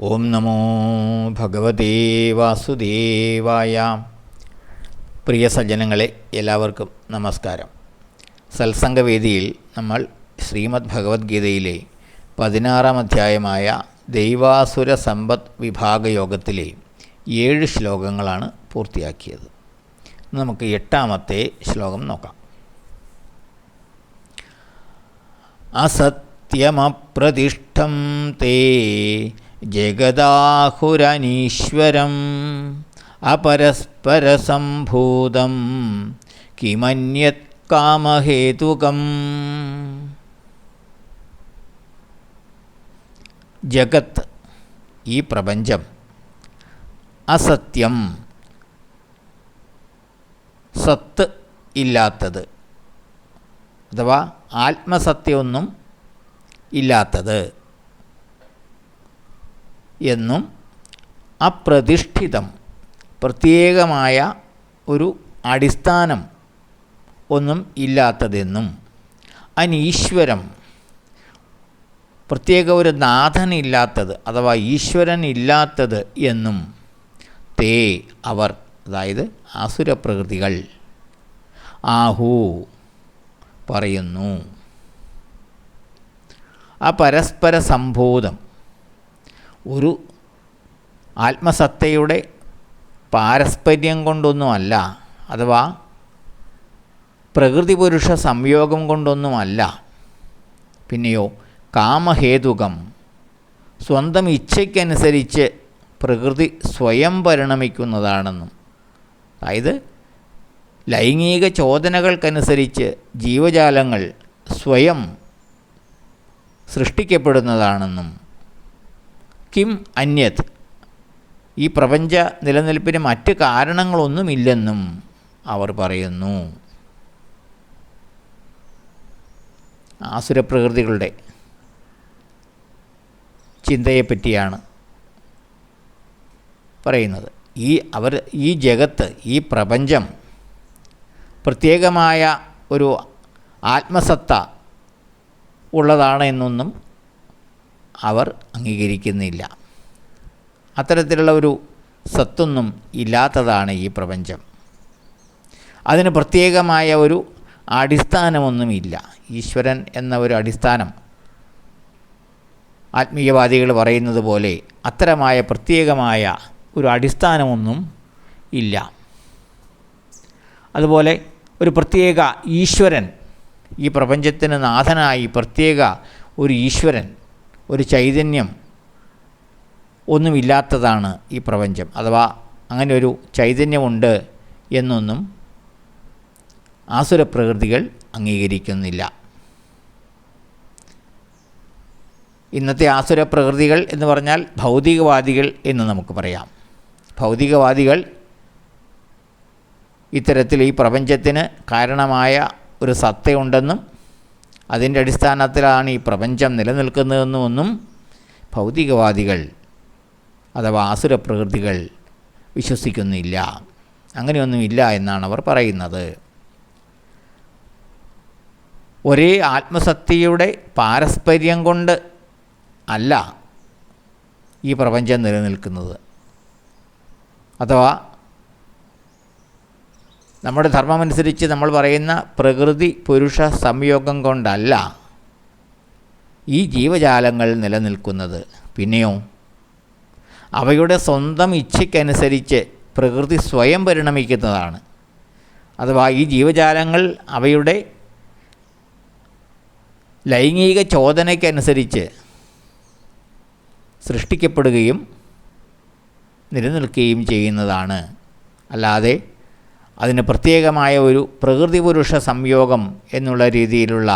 ഓം നമോ ഭഗവതേ വാസുദേവായ. പ്രിയ സജ്ജനങ്ങളെ എല്ലാവർക്കും നമസ്കാരം. സത്സംഗവേദിയിൽ നമ്മൾ ശ്രീമദ് ഭഗവത്ഗീതയിലെ പതിനാറാം അധ്യായമായ ദൈവാസുര സമ്പദ് വിഭാഗയോഗത്തിലെ ഏഴ് ശ്ലോകങ്ങളാണ് പൂർത്തിയാക്കിയത്. നമുക്ക് എട്ടാമത്തെ ശ്ലോകം നോക്കാം. അസത്യമപ്രതിഷ്ഠം തേ ജഗദാഹുരനീശ്വരം അപരസ്പരസംഭൂതം കിമന്യത് കാമഹേതുകം. ജഗത്ത് ഈ പ്രപഞ്ചം അസത്യം സത്ത് ഇല്ലാത്തത് അഥവാ ആത്മസത്യമൊന്നും ഇല്ലാത്തത്. എന്നും അപ്രതിഷ്ഠിതം പ്രത്യേകമായ ഒരു അടിസ്ഥാനം ഒന്നും ഇല്ലാത്തതെന്നും. അനീശ്വരം പ്രത്യേക ഒരു നാഥനില്ലാത്തത് അഥവാ ഈശ്വരൻ ഇല്ലാത്തത് എന്നും തേ അവർ അതായത് ആസുരപ്രകൃതികൾ ആഹു പറയുന്നു. ആ പരസ്പര സംബോധം ഒരു ആത്മസത്തയുടെ പാരസ്പര്യം കൊണ്ടൊന്നുമല്ല അഥവാ പ്രകൃതി പുരുഷ സംയോഗം കൊണ്ടൊന്നുമല്ല. പിന്നെയോ കാമഹേതുകം. സ്വന്തം ഇച്ഛയ്ക്കനുസരിച്ച് പ്രകൃതി സ്വയം പരിണമിക്കുന്നതാണെന്നും. അതായത് ലൈംഗിക ചോദനകൾക്കനുസരിച്ച് ജീവജാലങ്ങൾ സ്വയം സൃഷ്ടിക്കപ്പെടുന്നതാണെന്നും. കിം അന്യത്. ഈ പ്രപഞ്ച നിലനിൽപ്പിന് മറ്റ് കാരണങ്ങളൊന്നുമില്ലെന്നും അവർ പറയുന്നു. ആസുരപ്രകൃതികളുടെ ചിന്തയെപ്പറ്റിയാണ് പറയുന്നത്. ഈ അവർ ഈ ജഗത്ത് ഈ പ്രപഞ്ചം പ്രത്യേകമായ ഒരു ആത്മസത്ത ഉള്ളതാണ് എന്നൊന്നും അവർ അംഗീകരിക്കുന്നില്ല. അത്തരത്തിലുള്ള ഒരു സത്തൊന്നും ഇല്ലാത്തതാണ് ഈ പ്രപഞ്ചം. അതിന് പ്രത്യേകമായ ഒരു അടിസ്ഥാനമൊന്നുമില്ല. ഈശ്വരൻ എന്ന ഒരു അടിസ്ഥാനം. ആത്മീയവാദികൾ പറയുന്നത് പോലെ അത്തരമായ പ്രത്യേകമായ ഒരു അടിസ്ഥാനമൊന്നും ഇല്ല. അതുപോലെ ഒരു പ്രത്യേക ഈശ്വരൻ ഈ പ്രപഞ്ചത്തിന് നാഥനായി പ്രത്യേക ഒരു ഈശ്വരൻ ഒരു ചൈതന്യം ഒന്നുമില്ലാത്തതാണ് ഈ പ്രപഞ്ചം. അഥവാ അങ്ങനെ ഒരു ചൈതന്യമുണ്ട് എന്നൊന്നും ആസുരപ്രകൃതികൾ അംഗീകരിക്കുന്നില്ല. ഇന്നത്തെ ആസുരപ്രകൃതികൾ എന്ന് പറഞ്ഞാൽ ഭൗതികവാദികൾ എന്ന് നമുക്ക് പറയാം. ഭൗതികവാദികൾ ഇത്തരത്തിൽ ഈ പ്രപഞ്ചത്തിന് കാരണമായ ഒരു സത്തയുണ്ടെന്നും അതിന്റെ അടിസ്ഥാനത്തിലാണ് ഈ പ്രപഞ്ചം നിലനിൽക്കുന്നതെന്നൊന്നും ഭൗതികവാദികൾ അഥവാ ആസുരപ്രകൃതികൾ വിശ്വസിക്കുന്നില്ല. അങ്ങനെയൊന്നുമില്ല എന്നാണ് അവർ പറയുന്നത്. ഒരേ ആത്മസത്യയുടെ പാരസ്പര്യം കൊണ്ട് അല്ല ഈ പ്രപഞ്ചം നിലനിൽക്കുന്നത്. അഥവാ നമ്മുടെ ധർമ്മമനുസരിച്ച് നമ്മൾ പറയുന്ന പ്രകൃതി പുരുഷ സംയോഗം കൊണ്ടല്ല ഈ ജീവജാലങ്ങൾ നിലനിൽക്കുന്നത്. പിന്നെയോ അവയുടെ സ്വന്തം ഇച്ഛയ്ക്കനുസരിച്ച് പ്രകൃതി സ്വയം പരിണമിക്കുന്നതാണ്. അഥവാ ഈ ജീവജാലങ്ങൾ അവയുടെ ലൈംഗിക ചോദനയ്ക്കനുസരിച്ച് സൃഷ്ടിക്കപ്പെടുകയും നിലനിൽക്കുകയും ചെയ്യുന്നതാണ്. അല്ലാതെ അതിന് പ്രത്യേകമായ ഒരു പ്രകൃതി പുരുഷ സംയോഗം എന്നുള്ള രീതിയിലുള്ള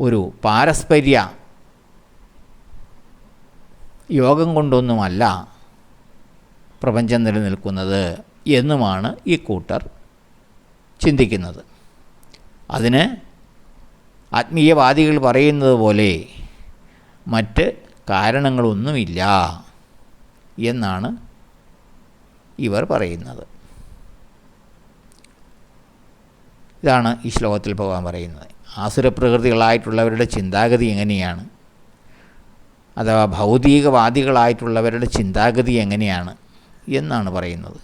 ഒരു പാരസ്പര്യ യോഗം കൊണ്ടൊന്നുമല്ല പ്രപഞ്ചം നിലനിൽക്കുന്നത് എന്നുമാണ് ഈ കൂട്ടർ ചിന്തിക്കുന്നത്. അതിന് ആത്മീയവാദികൾ പറയുന്നത് പോലെ മറ്റ് കാരണങ്ങളൊന്നുമില്ല എന്നാണ് ഇവർ പറയുന്നത്. ഇതാണ് ഈ ശ്ലോകത്തിൽ പോകാൻ പറയുന്നത്. ആസുരപ്രകൃതികളായിട്ടുള്ളവരുടെ ചിന്താഗതി എങ്ങനെയാണ്? അഥവാ ഭൗതികവാദികളായിട്ടുള്ളവരുടെ ചിന്താഗതി എങ്ങനെയാണ് എന്നാണ് പറയുന്നത്.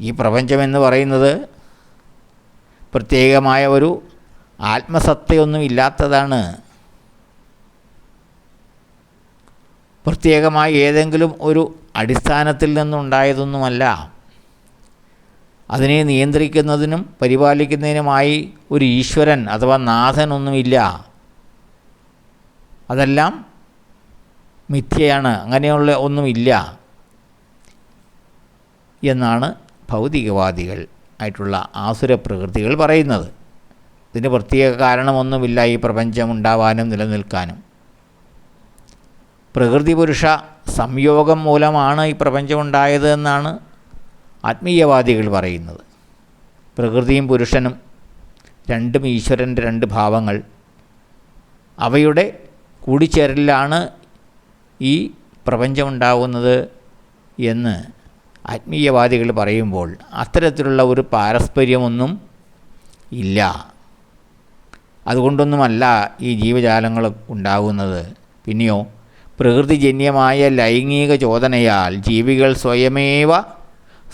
ഈ പ്രപഞ്ചമെന്ന് പറയുന്നത് പ്രത്യേകമായ ഒരു ആത്മസത്തയൊന്നും ഇല്ലാത്തതാണ്. പ്രത്യേകമായി ഏതെങ്കിലും ഒരു അടിസ്ഥാനത്തിൽ നിന്നുണ്ടായതൊന്നുമല്ല. അതിനെ നിയന്ത്രിക്കുന്നതിനും പരിപാലിക്കുന്നതിനുമായി ഒരു ഈശ്വരൻ അഥവാ നാഥനൊന്നുമില്ല. അതെല്ലാം മിഥ്യയാണ് അങ്ങനെയുള്ള ഒന്നുമില്ല എന്നാണ് ഭൗതികവാദികൾ ആയിട്ടുള്ള ആസുര പ്രകൃതികൾ പറയുന്നത്. ഇതിന് പ്രത്യേക കാരണമൊന്നുമില്ല ഈ പ്രപഞ്ചം ഉണ്ടാവാനും നിലനിൽക്കാനും. പ്രകൃതി പുരുഷ സംയോഗം മൂലമാണ് ഈ പ്രപഞ്ചം ഉണ്ടായത് എന്നാണ് ആത്മീയവാദികൾ പറയുന്നത്. പ്രകൃതിയും പുരുഷനും രണ്ടും ഈശ്വരന്റെ രണ്ട് ഭാവങ്ങൾ. അവയുടെ കൂടിച്ചേരലിലാണ് ഈ പ്രപഞ്ചമുണ്ടാകുന്നത് എന്ന് ആത്മീയവാദികൾ പറയുമ്പോൾ അത്തരത്തിലുള്ള ഒരു പാരസ്പര്യമൊന്നും ഇല്ല. അതുകൊണ്ടൊന്നുമല്ല ഈ ജീവജാലങ്ങൾ ഉണ്ടാകുന്നത് പിന്നെയോ പ്രകൃതിജന്യമായ ലൈംഗിക ചോദനയാൽ ജീവികൾ സ്വയമേവ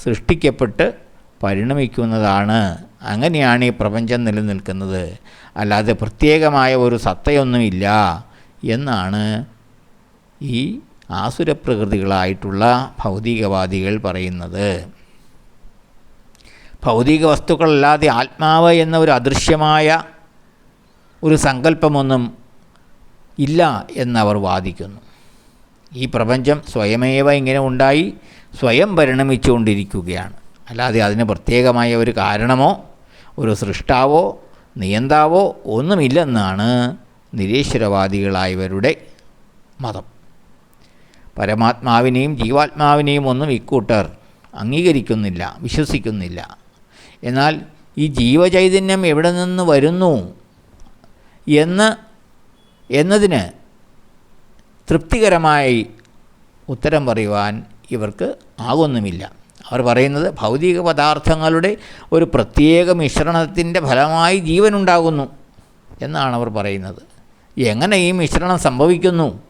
സൃഷ്ടിക്കപ്പെട്ട് പരിണമിക്കുന്നതാണ്. അങ്ങനെയാണ് ഈ പ്രപഞ്ചം നിലനിൽക്കുന്നത്. അല്ലാതെ പ്രത്യേകമായ ഒരു സത്തയൊന്നുമില്ല എന്നാണ് ഈ ആസുരപ്രകൃതികളായിട്ടുള്ള ഭൗതികവാദികൾ പറയുന്നത്. ഭൗതിക വസ്തുക്കളല്ലാതെ ആത്മാവ് എന്ന ഒരു അദൃശ്യമായ ഒരു സങ്കല്പമൊന്നും ഇല്ല എന്നവർ വാദിക്കുന്നു. ഈ പ്രപഞ്ചം സ്വയമേവ ഇങ്ങനെ ഉണ്ടായി സ്വയം പരിണമിച്ചുകൊണ്ടിരിക്കുകയാണ്. അല്ലാതെ അതിന് പ്രത്യേകമായ ഒരു കാരണമോ ഒരു സൃഷ്ടാവോ നിയന്താവോ ഒന്നുമില്ലെന്നാണ് നിരീശ്വരവാദികളായവരുടെ മതം. പരമാത്മാവിനെയും ജീവാത്മാവിനെയും ഒന്നും ഇക്കൂട്ടർ അംഗീകരിക്കുന്നില്ല വിശ്വസിക്കുന്നില്ല. എന്നാൽ ഈ ജീവചൈതന്യം എവിടെ നിന്ന് വരുന്നു എന്ന് എന്നതിന് തൃപ്തികരമായി ഉത്തരം പറയുവാൻ ഇവർക്ക് ആകുന്നുമില്ല. അവർ പറയുന്നത് ഭൗതിക പദാർത്ഥങ്ങളുടെ ഒരു പ്രത്യേക മിശ്രണത്തിന്റെ ഫലമായി ജീവനുണ്ടാകുന്നു എന്നാണ് അവർ പറയുന്നത്. എങ്ങനെ ഈ മിശ്രണം സംഭവിക്കുന്നു?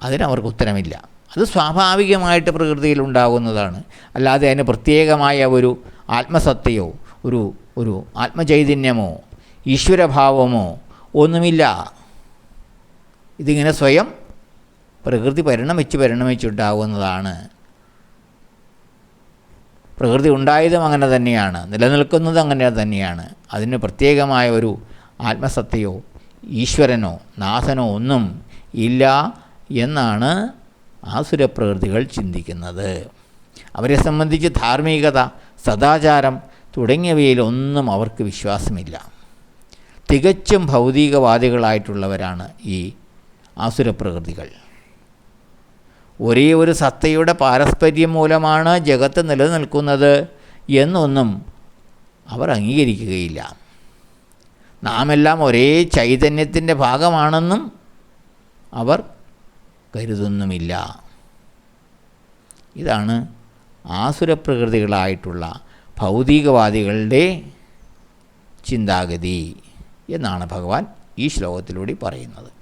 അതിനവർക്ക് ഉത്തരമില്ല. അത് സ്വാഭാവികമായിട്ട് പ്രകൃതിയിൽ ഉണ്ടാകുന്നതാണ്. അല്ലാതെ അതിന് പ്രത്യേകമായ ഒരു ആത്മസത്തയോ ഒരു ഒരു ആത്മചൈതന്യമോ ഈശ്വരഭാവമോ ഒന്നുമില്ല. ഇതിങ്ങനെ സ്വയം പ്രകൃതി പരിണമിച്ച് പരിണമിച്ചുണ്ടാകുന്നതാണ് പ്രകൃതി ഉണ്ടായതും അങ്ങനെ തന്നെയാണ്. നിലനിൽക്കുന്നതും അങ്ങനെ തന്നെയാണ്. അതിന് പ്രത്യേകമായ ഒരു ആത്മസത്തയോ ഈശ്വരനോ നാഥനോ ഒന്നും ഇല്ല എന്നാണ് ആസുരപ്രകൃതികൾ ചിന്തിക്കുന്നത്. അവരെ സംബന്ധിച്ച് ധാർമ്മികത സദാചാരം തുടങ്ങിയവയിലൊന്നും അവർക്ക് വിശ്വാസമില്ല. തികച്ചും ഭൗതികവാദികളായിട്ടുള്ളവരാണ് ഈ ആസുരപ്രകൃതികൾ. ഒരേ ഒരു സത്തയുടെ പാരസ്പര്യം മൂലമാണ് ജഗത്ത് നിലനിൽക്കുന്നത് എന്നൊന്നും അവർ അംഗീകരിക്കുകയില്ല. നാമെല്ലാം ഒരേ ചൈതന്യത്തിന്റെ ഭാഗമാണെന്നും അവർ കരുതുന്നുമില്ല. ഇതാണ് ആസുരപ്രകൃതികളായിട്ടുള്ള ഭൗതികവാദികളുടെ ചിന്താഗതി എന്നാണ് ഭഗവാൻ ഈ ശ്ലോകത്തിലൂടെ പറയുന്നത്.